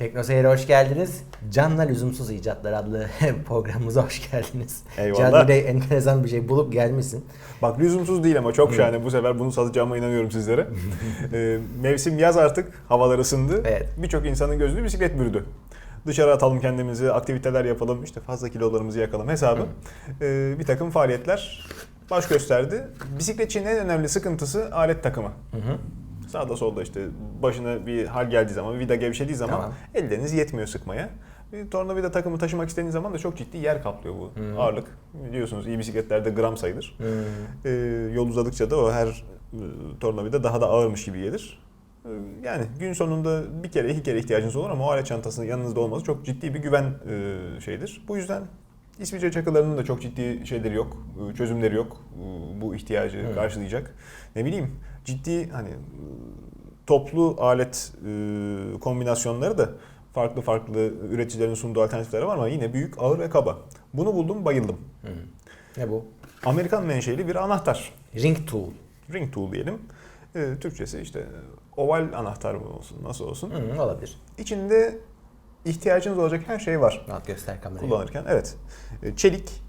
Teknoseyir'e hoş geldiniz. Canla Lüzumsuz İcatlar adlı programımıza hoş geldiniz. Eyvallah. Can yine enteresan bir şey bulup gelmişsin. Bak lüzumsuz değil ama çok şahane. Bu sefer bunu satacağıma inanıyorum sizlere. Ee, mevsim yaz artık. Havalar ısındı. Evet. Birçok insanın gözünü bisiklet bürüdü. Dışarı atalım kendimizi, aktiviteler yapalım, işte fazla kilolarımızı yakalım hesabı. Ee, bir takım faaliyetler baş gösterdi. Bisikletçinin en önemli sıkıntısı alet takımı. Sağda solda işte başına bir hal geldiği zaman, vida gevşediği zaman Tamam. elleriniz yetmiyor sıkmaya. Bir tornavida takımı taşımak istediğiniz zaman da çok ciddi yer kaplıyor bu ağırlık. Biliyorsunuz iyi bisikletlerde gram sayılır. Ee, yol uzadıkça da o her e, tornavida daha da ağırmış gibi gelir. Ee, yani gün sonunda bir kere iki kere ihtiyacınız olur ama o alet çantasının yanınızda olması çok ciddi bir güven e, şeyidir. Bu yüzden İsviçre çakılarının da çok ciddi şeyleri yok, e, çözümleri yok e, bu ihtiyacı Evet. karşılayacak. Ne bileyim ciddi hani e, toplu alet kombinasyonları da farklı farklı üreticilerin sunduğu alternatifler var ama yine büyük, ağır ve kaba. Bunu buldum, bayıldım. Ne bu? Amerikan menşeli bir anahtar. Ring Tool. Ring tool diyelim. Ee, Türkçesi işte oval anahtar mı olsun, nasıl olsun. Hı, olabilir. İçinde ihtiyacınız olacak her şey var Al göster kamerayı. kullanırken. Evet. Ee, Çelik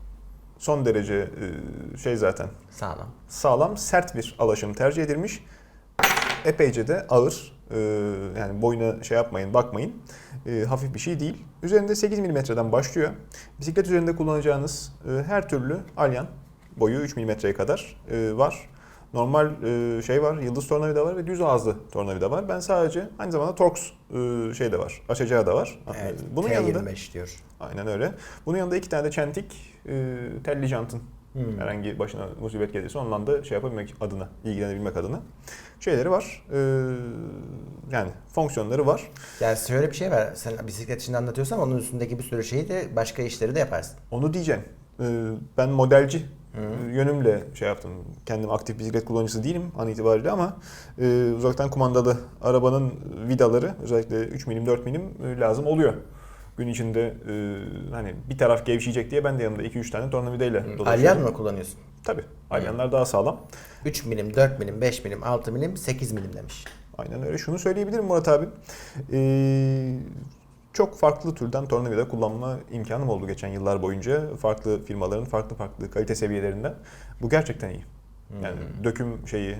son derece e, şey zaten Sağlam. sağlam, sert bir alaşım tercih edilmiş. Epeyce de ağır. Ee, yani boyuna şey yapmayın, bakmayın. Hafif bir şey değil. Üzerinde 8 mm'den başlıyor. Bisiklet üzerinde kullanacağınız e, her türlü alyan boyu 3 mm'ye kadar e, var. Normal e, şey var, yıldız tornavida var ve düz ağızlı tornavida var. Ben sadece aynı zamanda Torx e, şey de var, açacağı da var. Evet. Bunun yanında T25 diyor. Aynen öyle. Bunun yanında iki tane de çentik e, telli jantın Hmm. herhangi başına musibet gelirse ondan da şey yapabilmek adına, ilgilenebilmek adına şeyleri var. E, yani fonksiyonları var. Yani şöyle bir şey var. Sen bisiklet için anlatıyorsan onun üstündeki bir sürü şeyi de başka işleri de yaparsın. Onu diyeceğim. E, ben modelci e, yönümle şey yaptım. Kendim aktif bisiklet kullanıcısı değilim an itibariyle ama e, uzaktan kumandalı arabanın vidaları özellikle 3 milim 4 milim e, lazım oluyor. Gün içinde e, hani bir taraf gevşeyecek diye ben de yanımda 2-3 tane tornavidayla dolaşıyorum. Alyan mı kullanıyorsun? Tabii. Alyanlar daha sağlam. 3 milim, 4 milim, 5 milim, 6 milim, 8 milim demiş. Aynen öyle. Şunu söyleyebilirim Murat abi. Ee, çok farklı türden tornavida kullanma imkanım oldu geçen yıllar boyunca. Farklı firmaların farklı farklı kalite seviyelerinden. Bu gerçekten iyi. Yani döküm şeyi, e,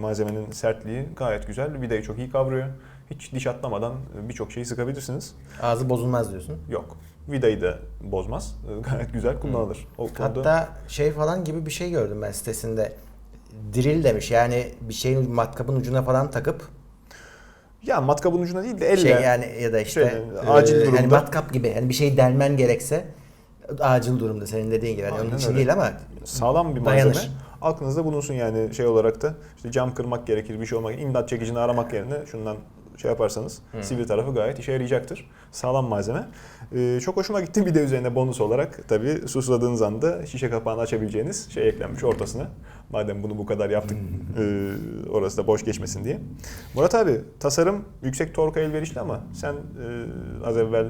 malzemenin sertliği gayet güzel. Vidayı çok iyi kavruyor. Hiç diş atlamadan e, birçok şeyi sıkabilirsiniz. Ağzı bozulmaz diyorsun. Yok. Vidayı da bozmaz. E, Gayet güzel kullanılır. O konuda Hatta şey falan gibi bir şey gördüm ben sitesinde. Drill demiş yani bir şeyin matkabın ucuna falan takıp ya matkabın ucuna değil de elle. şey yani ya da işte Şeyle, acil e, durumda. Yani matkap gibi yani bir şey delmen gerekse acil durumda senin dediğin gibi. Yani onun için öyle. değil ama sağlam bir Dayanır. malzeme. Aklınızda bulunsun yani şey olarak da işte cam kırmak gerekir bir şey olmak imdat çekicini aramak yerine şundan şey yaparsanız sivri tarafı gayet işe yarayacaktır. Sağlam malzeme. Ee, çok hoşuma gitti bir de üzerine bonus olarak tabii susladığınız anda şişe kapağını açabileceğiniz şey eklenmiş ortasına. Madem bunu bu kadar yaptık e, orası da boş geçmesin diye. Murat abi tasarım yüksek torka elverişli ama sen e, az evvel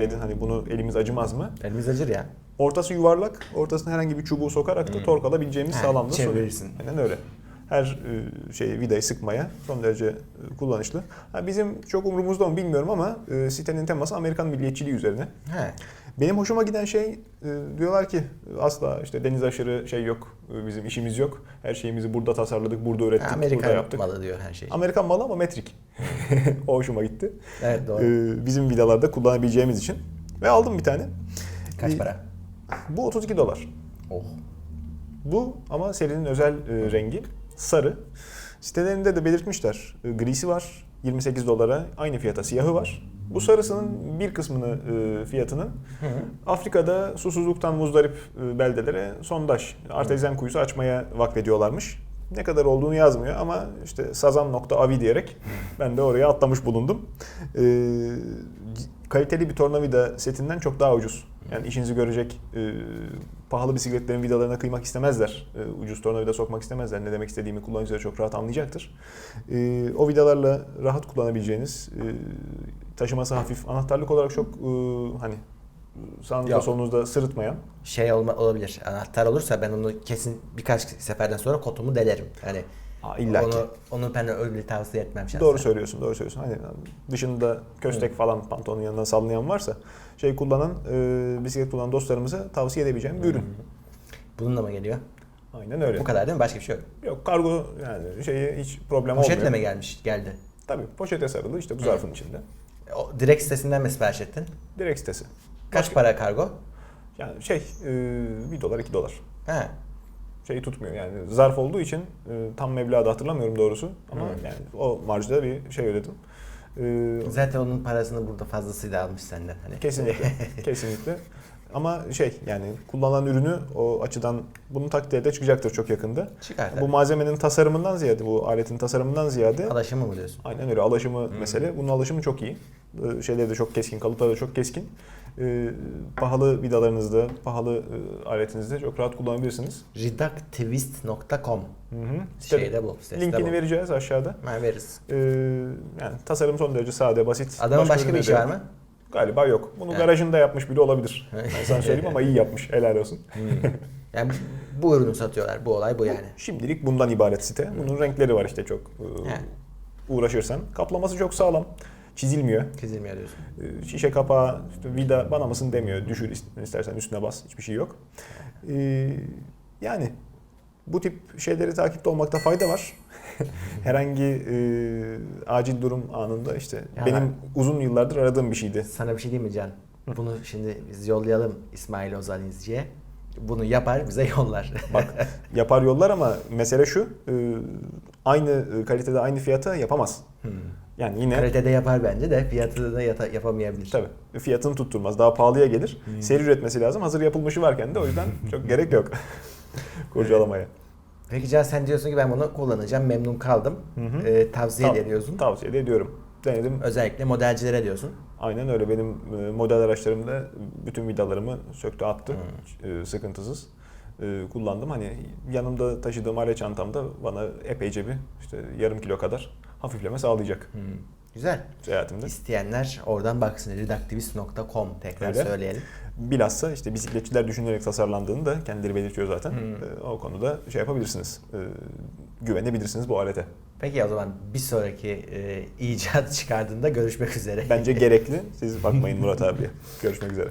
dedin hani bunu elimiz acımaz mı? elimiz acır ya. Ortası yuvarlak, ortasına herhangi bir çubuğu sokarak da tork alabileceğimiz sağlamlığı çevirirsin. Aynen öyle. Her e, şeyi vidayı sıkmaya son derece e, kullanışlı. Ha, bizim çok umurumuzda mı bilmiyorum ama e, sitenin teması Amerikan milliyetçiliği üzerine. He. Benim hoşuma giden şey diyorlar ki asla işte deniz aşırı şey yok, bizim işimiz yok. Her şeyimizi burada tasarladık, burada ürettik, burada Amerikan yaptık. malı diyor her şey. Amerikan malı ama metrik. o hoşuma gitti. Evet doğru. Bizim vidalarda kullanabileceğimiz için. Ve aldım bir tane. Kaç para? Bu 32 dolar. Oh. Bu ama serinin özel rengi sarı. Sitelerinde de belirtmişler. E, grisi var 28 dolara aynı fiyata siyahı var. Bu sarısının bir kısmını e, fiyatının Afrika'da susuzluktan muzdarip e, beldelere sondaj, artezyen kuyusu açmaya vakfediyorlarmış. Ne kadar olduğunu yazmıyor ama işte sazan.avi diyerek ben de oraya atlamış bulundum. E, c- kaliteli bir tornavida setinden çok daha ucuz. Yani işinizi görecek e, pahalı bisikletlerin vidalarına kıymak istemezler. E, ucuz tornavida sokmak istemezler. Ne demek istediğimi kullanıcılar çok rahat anlayacaktır. E, o vidalarla rahat kullanabileceğiniz, e, taşıması hafif, anahtarlık olarak çok e, hani sağınızda Yok. solunuzda sırıtmayan. Şey olma, olabilir. Anahtar olursa ben onu kesin birkaç seferden sonra kotumu delerim. Hani Aa, illa ki. Onu, onu ben öyle tavsiye etmem şahsen. Doğru söylüyorsun, doğru söylüyorsun. Hani dışında köstek falan pantolonun yanından sallayan varsa şey kullanan, e, bisiklet kullanan dostlarımıza tavsiye edebileceğim bir ürün. Bununla mı geliyor? Aynen öyle. Bu kadar değil mi? Başka bir şey yok. Yok kargo yani şeyi hiç problem Poşetle olmuyor. mi gelmiş? Geldi. Tabii poşete sarılı işte bu zarfın içinde. O, direkt sitesinden mi sipariş ettin? Direkt sitesi. Kaç Başka- para kargo? Yani şey e, 1 dolar 2 dolar. Ha. Şey tutmuyor yani zarf olduğu için e, tam meblağı da hatırlamıyorum doğrusu ama Hı. yani o marjda bir şey ödedim. E, Zaten onun parasını burada fazlasıyla almış senden. Hani. Kesinlikle. kesinlikle. Ama şey yani kullanılan ürünü o açıdan bunu takdir ede çıkacaktır çok yakında. Çıkar Bu tabii. malzemenin tasarımından ziyade, bu aletin tasarımından ziyade Alaşımı mı diyorsun? aynen öyle alaşımı mesele. Bunun alaşımı çok iyi. Şeyleri de çok keskin, kalıpları da çok keskin. Ee, pahalı vidalarınızda, pahalı e, aletinizde çok rahat kullanabilirsiniz. Site- Şeyde bu. sitede Linkini bu. vereceğiz aşağıda. Ha, veririz. Ee, yani tasarım son derece sade, basit. Adamın başka bir işi var mı? Galiba yok. Bunu garajında yapmış bile olabilir. Ben sana söyleyeyim ama iyi yapmış. Helal olsun. Yani bu ürünü satıyorlar. Bu olay bu yani. Şimdilik bundan ibaret site. Bunun renkleri var işte çok. e. Uğraşırsan. Kaplaması çok sağlam. Çizilmiyor. Çizilmiyor diyorsun. E, Şişe kapağı, işte vida bana mısın demiyor. Düşür ist- istersen üstüne bas. Hiçbir şey yok. E, yani bu tip şeyleri takipte olmakta fayda var. Herhangi e, acil durum anında işte Ya benim ben- uzun yıllardır aradığım bir şeydi. Sana bir şey diyeyim mi Can? Bunu şimdi biz yollayalım İsmail Ozan İzci'ye. Bunu yapar bize yollar. Bak yapar yollar ama mesele şu. e, aynı kalitede aynı fiyata yapamaz. Hmm. Yani yine Kalitede yapar bence de fiyatı da yata- yapamayabilir. Tabii. Fiyatını tutturmaz. Daha pahalıya gelir. Hmm. Seri üretmesi lazım. Hazır yapılmışı varken de o yüzden çok gerek yok. Kurcalamaya. Peki Can sen diyorsun ki ben bunu kullanacağım memnun kaldım. Hı hı. Ee, tavsiye Tav- ediyorsun. Tavsiye de ediyorum. Denedim. Özellikle modelcilere diyorsun. Aynen öyle. Benim e, model araçlarımda bütün vidalarımı söktü attı. Hmm. E, Sıkıntısız. E, Kullandım. Hani yanımda taşıdığım alet çantamda bana epeyce bir işte yarım kilo kadar hafifleme sağlayacak Hmm. Güzel. seyahatimde. İsteyenler oradan baksın. Redaktivist.com tekrar Öyle. söyleyelim. Bilhassa işte bisikletçiler düşünerek tasarlandığını da kendileri belirtiyor zaten. Hmm. E, O konuda şey yapabilirsiniz. E, Güvenebilirsiniz bu alete. Peki o zaman bir sonraki e, icat çıkardığında görüşmek üzere. Bence gerekli. Siz bakmayın Murat abiye. Görüşmek üzere.